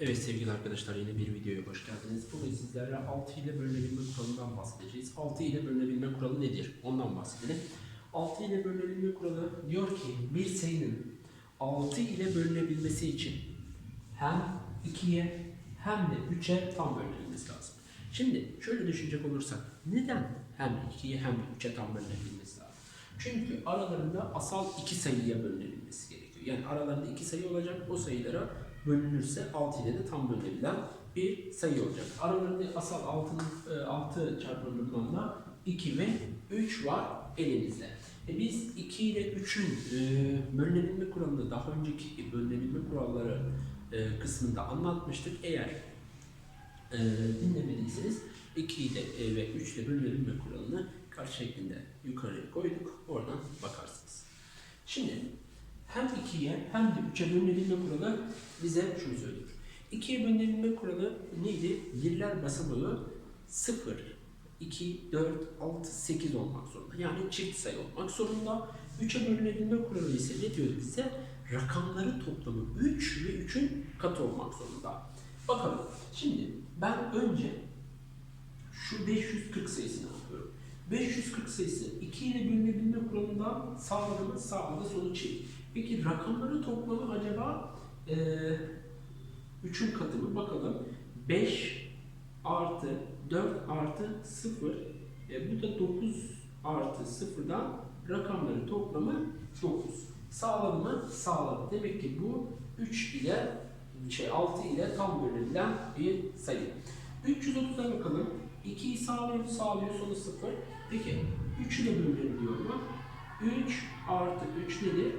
Evet sevgili arkadaşlar yeni bir videoya hoş geldiniz. Bugün sizlerle 6 ile bölünebilme kuralından bahsedeceğiz. 6 ile bölünebilme kuralı nedir? Ondan bahsedelim. 6 ile bölünebilme kuralı diyor ki bir sayının 6 ile bölünebilmesi için hem 2'ye hem de 3'e tam bölünebilmesi lazım. Şimdi şöyle düşünecek olursak neden hem 2'ye hem de 3'e tam bölünebilmesi lazım? Çünkü aralarında asal iki sayıya bölünebilmesi gerekiyor. Yani aralarında iki sayı olacak o sayılara bölünürse 6 ile de tam bölünebilen bir sayı olacak. Aralarında asal 6'nın 6 çarpımından da 2 ve 3 var elimizde. E biz 2 ile 3'ün e, bölünebilme kuralını daha önceki bölünebilme kuralları e, kısmında anlatmıştık. Eğer e, dinlemediyseniz 2 ile e, ve 3 ile bölünebilme kuralını kart şeklinde yukarıya koyduk. Oradan bakarsınız. Şimdi hem 2'ye hem de 3'e bölünebilme kuralı bize şunu söylüyor. 2'ye bölünebilme kuralı neydi? Birler basamağı 0, 2, 4, 6, 8 olmak zorunda. Yani çift sayı olmak zorunda. 3'e bölünebilme kuralı ise ne diyor bize? Rakamları toplamı 3 ve 3'ün katı olmak zorunda. Bakalım. Şimdi ben önce şu 540 sayısını alıyorum. 540 sayısı 2 ile bölünebilme kuralından sağladı sağladı sonuç çift. Peki rakamları toplamı acaba e, 3'ün katı mı? Bakalım. 5 artı 4 artı 0 e, bu da 9 artı 0'dan rakamları toplamı 9. Sağladı mı? Sağladı. Demek ki bu 3 ile şey 6 ile tam bölünebilen bir sayı. 330'a bakalım. 2'yi sağlıyor, sağlıyor sonu 0. Peki 3 ile bölünebiliyor mu? 3 artı 3 nedir?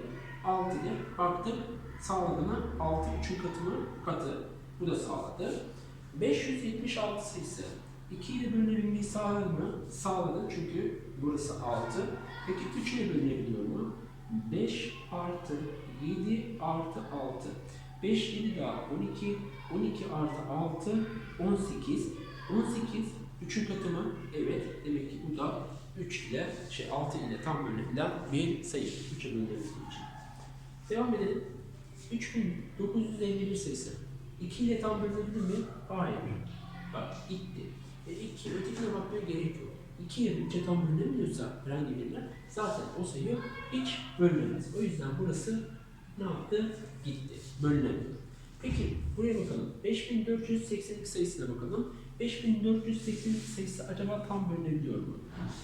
6'dır. Baktık sağladı mı? 6 3'ün katı mı? Katı. Bu da sağladı. 576 sayısı 2 ile bölünebilmeyi sağladı mı? Sağladı çünkü burası 6. Peki 3 ile bölünebiliyor mu? 5 artı 7 artı 6. 5 7 daha 12. 12 artı 6 18. 18 3'ün katı mı? Evet. Demek ki bu da 3 ile şey 6 ile tam bölünebilen bir sayı. 3'e bölünebildiği için. Devam edelim. 3951 sayısı. 2 ile tam bölünebilir mi? Hayır. Bak gitti. E 2 ötekine bakmaya gerek yok. 2 ile 3'e tam bölünemiyorsa herhangi birine zaten o sayı hiç bölünemez. O yüzden burası ne yaptı? Gitti. Bölünemiyor. Peki buraya bakalım. 5482 sayısına bakalım. 5482 sayısı acaba tam bölünebiliyor mu?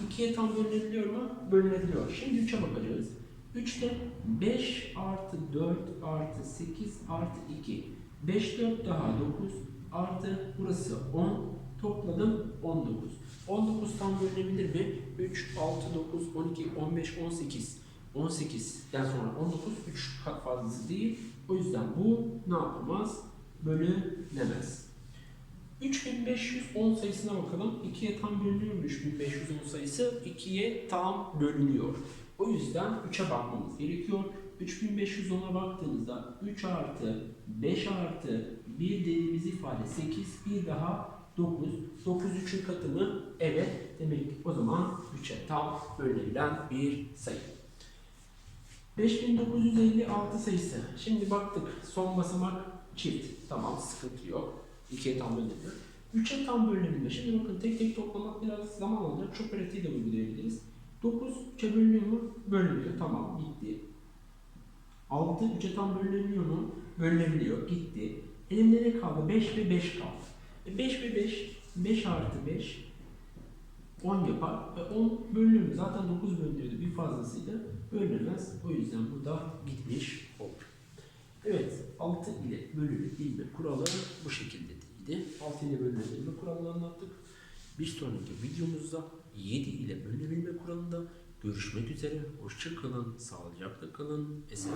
2'ye tam bölünebiliyor mu? Bölünebiliyor. Şimdi 3'e bakacağız. 3'te 5 artı 4 artı 8 artı 2. 5 4 daha 9 artı burası 10 topladım 19. 19 tam bölünebilir mi? 3, 6, 9, 12, 15, 18. 18'den sonra 19 3 kat fazlası değil. O yüzden bu ne yapamaz? Bölünemez. 3510 sayısına bakalım. 2'ye tam bölünüyor mu 3510 sayısı? 2'ye tam bölünüyor. O yüzden 3'e bakmamız gerekiyor. 3510'a baktığımızda 3 artı 5 artı 1 dediğimiz ifade 8, bir daha 9. 9 3'ün katı mı? Evet. Demek o zaman 3'e tam bölünebilen bir sayı. 5956 sayısı. Şimdi baktık son basamak çift. Tamam sıkıntı yok. 2'ye tam bölünebilir. 3'e tam bölünebilir. Şimdi bakın tek tek toplamak biraz zaman alacak. Çok pratiği de uygulayabiliriz. 9 3'e bölünüyor mu? Bölünüyor. Tamam gitti. 6 3'e tam bölünebiliyor mu? Bölünebiliyor. Gitti. Elimde ne kaldı? 5 ve 5 kaldı. E 5 ve 5, 5 artı 5 10 yapar. Ve 10 bölünür mü? Zaten 9 bölünüyordu. Bir fazlasıyla bölünemez. O yüzden bu da gitmiş olur. Evet, 6 ile bölünebilme kuralı bu şekilde değildi. 6 ile bölünebilme kuralını anlattık. Bir sonraki videomuzda 7 ile bölünebilme kuralında görüşmek üzere. Hoşça kalın, sağlıcakla kalın, esen.